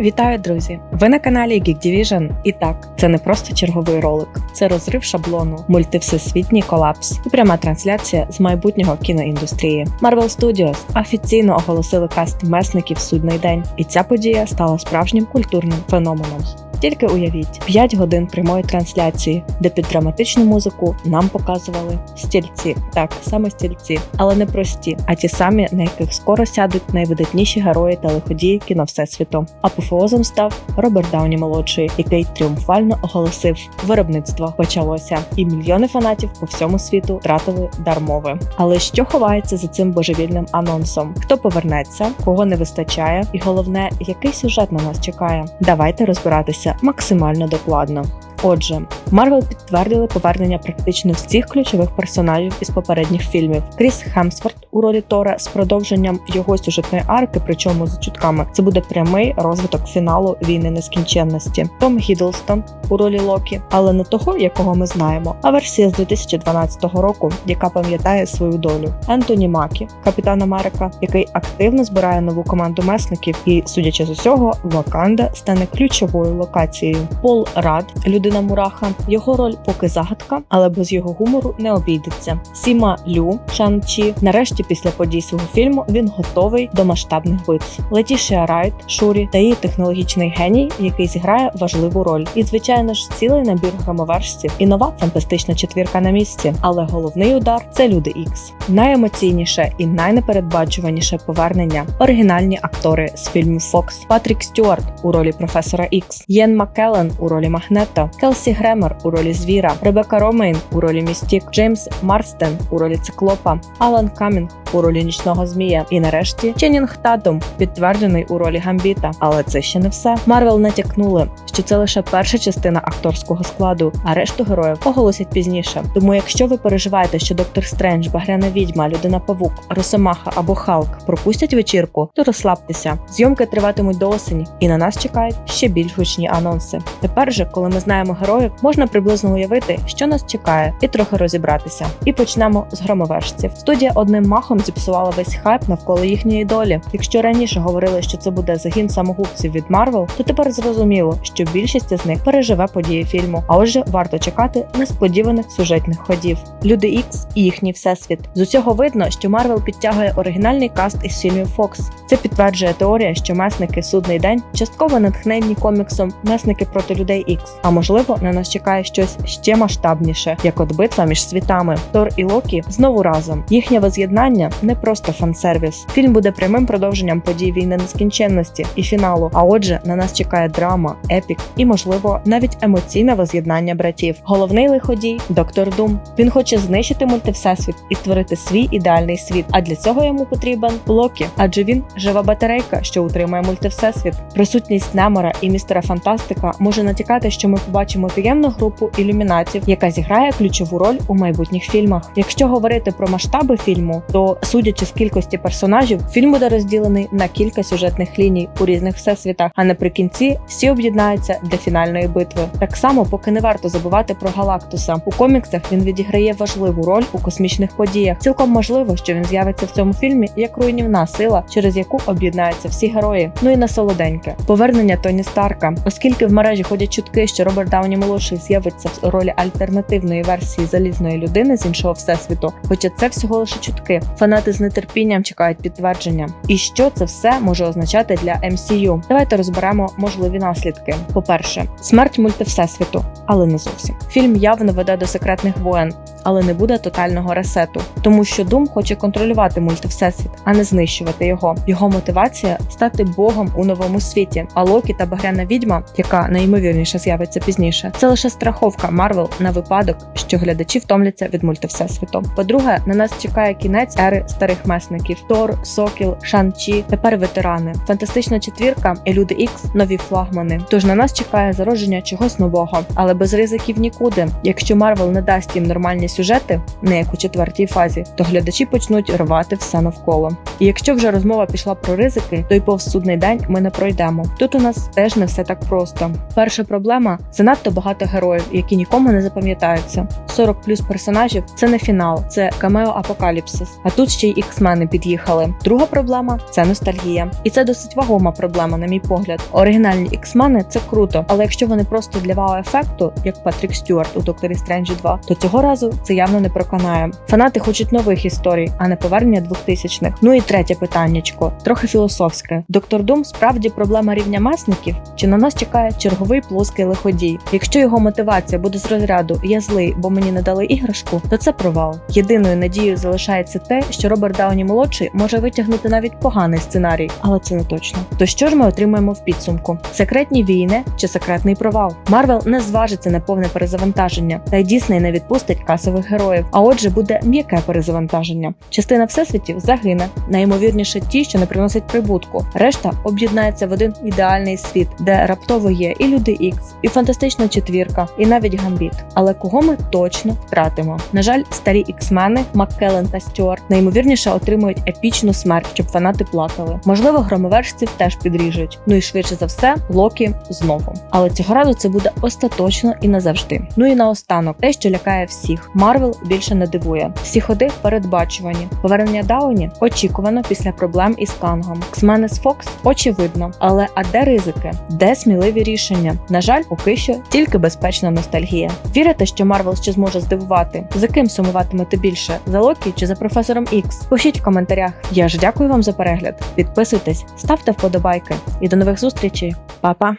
Вітаю, друзі! Ви на каналі Geek Division. І так, це не просто черговий ролик, це розрив шаблону, мультивсесвітній колапс і пряма трансляція з майбутнього кіноіндустрії. Marvel Studios офіційно оголосили каст месників судний день, і ця подія стала справжнім культурним феноменом. Тільки уявіть 5 годин прямої трансляції, де під драматичну музику нам показували стільці, так саме стільці, але не прості, а ті самі, на яких скоро сядуть найвидатніші герої та лиходії кіно всесвіту. Апофеозом став Роберт Дауні молодший, який тріумфально оголосив: виробництво почалося, і мільйони фанатів по всьому світу втратили дар мови. Але що ховається за цим божевільним анонсом? Хто повернеться, кого не вистачає, і головне, який сюжет на нас чекає? Давайте розбиратися максимально докладно. Отже, Марвел підтвердили повернення практично всіх ключових персонажів із попередніх фільмів. Кріс Хемсворт у ролі Тора з продовженням його сюжетної арки, причому за чутками, це буде прямий розвиток фіналу війни нескінченності. Том Гідлстон у ролі Локі, але не того, якого ми знаємо, а версія з 2012 року, яка пам'ятає свою долю. Ентоні Макі, капітан Америка, який активно збирає нову команду месників, і, судячи з усього, Ваканда стане ключовою локацією. Пол Рад, людина Мураха, його роль поки загадка, але без його гумору не обійдеться. Сіма Лю Шан Чі, нарешті, після подій свого фільму, він готовий до масштабних битв. Летішія Райт, Шурі та її технологічний геній, який зіграє важливу роль. І звичайно ж, цілий набір громовершців і нова фантастична четвірка на місці. Але головний удар це люди Ікс. Найемоційніше і найнепередбачуваніше повернення оригінальні актори з фільмів Фокс, Патрік Стюарт у ролі професора Ікс, Єн Маккеллен у ролі Магнето, Келсі Гремер у ролі звіра, Ребека Ромейн у ролі Містік, Джеймс Марстен у ролі циклопа, Алан Камінг у ролі нічного змія. І нарешті Ченнінг Татум підтверджений у ролі Гамбіта. Але це ще не все. Марвел натякнули, що це лише перша частина акторського складу, а решту героїв оголосять пізніше. Тому, якщо ви переживаєте, що доктор Стрендж, Багряна відьма, людина Павук, Росомаха або Халк пропустять вечірку, то розслабтеся. Зйомки триватимуть до осені, і на нас чекають ще більш гучні анонси. Тепер же, коли ми знаємо героїв, можна приблизно уявити, що нас чекає, і трохи розібратися. І почнемо з громовержців. Студія одним махом зіпсувала весь хайп навколо їхньої долі. Якщо раніше говорили, що це буде загін самогубців від Марвел, то тепер зрозуміло, що більшість з них переживе події фільму. А отже, варто чекати несподіваних сюжетних ходів. Люди Ікс і їхній всесвіт. З усього видно, що Марвел підтягує оригінальний каст із фільмів Фокс. Це підтверджує теорія, що месники судний день частково натхненні коміксом Месники проти людей Ікс. А можливо, на нас чекає щось ще масштабніше, як от битва між світами. Тор і Локі знову разом. Їхнє воз'єднання не просто фан-сервіс. Фільм буде прямим продовженням подій війни нескінченності і фіналу. А отже, на нас чекає драма, епік і, можливо, навіть емоційне воз'єднання братів. Головний лиходій доктор Дум. Він хоче знищити мультивсесвіт і створити свій ідеальний світ. А для цього йому потрібен Локі, адже він жива батарейка, що утримує мультивсесвіт. Присутність Немора і містера Фантастика може натякати, що ми побачимо таємну групу ілюмінатів, яка зіграє ключову роль у майбутніх фільмах. Якщо говорити про масштаби фільму, то судячи з кількості персонажів, фільм буде розділений на кілька сюжетних ліній у різних всесвітах. А наприкінці всі об'єднаються для фінальної битви. Так само, поки не варто забувати про Галактуса. У коміксах він відіграє важливу роль у космічних подіях. Цілком можливо, що він з'явиться в цьому фільмі як руйнівна сила, через яку об'єднаються всі герої. Ну і на солоденьке повернення Тоні Старка, оскільки в мережі ходять чутки, що Роберт Дауні молодший з'явиться в ролі альтернативної версії залізної людини з іншого всесвіту. Хоча це всього лише чутки. Фанати з нетерпінням чекають підтвердження. І що це все може означати для MCU? Давайте розберемо можливі наслідки. По-перше, смерть мультивсесвіту, але не зовсім. Фільм явно веде до секретних воєн, але не буде тотального ресету, тому що Дум хоче контролювати мультивсесвіт, а не знищувати його. Його мотивація стати богом у новому світі. А Локі та Багряна відьма, яка найімовірніше з'явиться пізніше, це лише страховка Марвел на випадок, що глядачі втомляться від мультивсесвіту. По-друге, на нас чекає кінець ери старих месників: Тор, Сокіл, Шан-Чі, тепер ветерани, фантастична четвірка і люди Ікс нові флагмани. Тож на нас чекає зародження чогось нового, але без ризиків нікуди. Якщо Марвел не дасть їм нормальні ідеальні сюжети, не як у четвертій фазі, то глядачі почнуть рвати все навколо. І якщо вже розмова пішла про ризики, то й повз судний день ми не пройдемо. Тут у нас теж не все так просто. Перша проблема занадто багато героїв, які нікому не запам'ятаються. 40 плюс персонажів це не фінал, це камео апокаліпсис. А тут ще й іксмени під'їхали. Друга проблема це ностальгія, і це досить вагома проблема, на мій погляд. Оригінальні іксмени це круто, але якщо вони просто для вау-ефекту, як Патрік Стюарт у Докторі Стренджі 2, то цього разу це явно не проканає. Фанати хочуть нових історій, а не повернення 2000-х. Ну і третє питаннячко, трохи філософське. Доктор Дум справді проблема рівня месників, чи на нас чекає черговий плоский лиходій? Якщо його мотивація буде з розряду я злий, бо мені не дали іграшку, то це провал. Єдиною надією залишається те, що Роберт Дауні молодший може витягнути навіть поганий сценарій, але це не точно. То що ж ми отримаємо в підсумку? Секретні війни чи секретний провал? Марвел не зважиться на повне перезавантаження, та й Дісней не відпустить касових героїв. А отже, буде м'яке перезавантаження. Частина всесвітів загине, найімовірніше ті, що не приносять прибутку. Решта об'єднається в один ідеальний світ, де раптово є і люди Ікс, і фантастична четвірка, і навіть гамбіт. Але кого ми точно втратимо? На жаль, старі іксмени, Маккелен та Стюарт найімовірніше отримують епічну смерть, щоб фанати плакали. Можливо, громовержців теж підріжуть. Ну і швидше за все, Локі знову. Але цього разу це буде остаточно і назавжди. Ну і наостанок, те, що лякає всіх. Марвел більше не дивує. Всі ходи передбачувані. Повернення Дауні очікувано після проблем із Кангом. Ксмени з Фокс очевидно. Але а де ризики? Де сміливі рішення? На жаль, поки що тільки безпечна ностальгія. Вірите, що Марвел ще зможе здивувати? За ким сумуватимете більше? За Локі чи за професором Ікс? Пишіть в коментарях. Я ж дякую вам за перегляд. Підписуйтесь, ставте вподобайки і до нових зустрічей. Па-па!